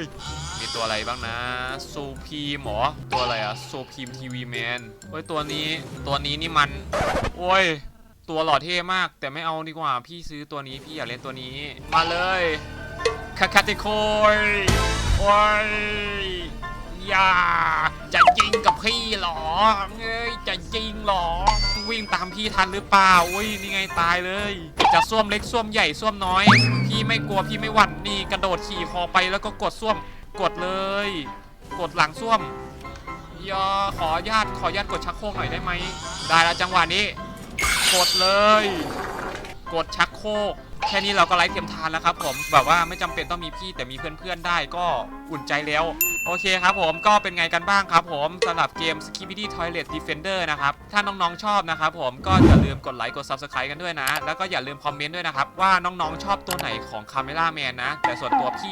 ยมีตัวอะไรบ้างนะโซพีหมอตัวอะไรอะโซพีมทีวีแมนโอ้ยตัวนี้ตัวนี้นี่มัน โอ้ย ตัวหล่อเท่มาก แต่ไม่เอาดีกว่า พี่ซื้อตัวนี้พี่อยากเล่นตัวนี้ มาเลยคาคาติโคยโอ้ยอย่าจะยิงกับ พี่หรอเอ้ยจะยิงหรอ วิ่งตามพี่ทันหรือเปล่าอุ้ยนี่ไงตายเลย จะส้วมเล็กส้วมใหญ่ส้วมน้อย พี่ไม่กลัวพี่ไม่หวั่นนี่กระโดดขี่คอไปแล้วก็กดส้วมกดเลย กดหลังส้วมย่าขอญาตขอญาตกดชักโครกหน่อยได้ไหมได้แล้วจังหวะนี้ กดเลย กดชักโครกแค่นี้เราก็ไร้เทียมทานแล้วครับผมแบบว่าไม่จำเป็นต้องมีพี่แต่มีเพื่อนๆได้ก็อุ่นใจแล้ว โอเคครับผมก็เป็นไงกันบ้างครับผมสำหรับเกม s k i b i d y Toilet Defender นะครับ ถ้าน้องๆชอบนะครับผมก็อย่าลืมกดไลค์กด Subscribe กันด้วยนะ แล้วก็อย่าลืมคอมเมนต์ด้วยนะครับ ว่าน้องๆชอบตัวไหนของ Camera Man นะ แต่ส่วนตัวพี่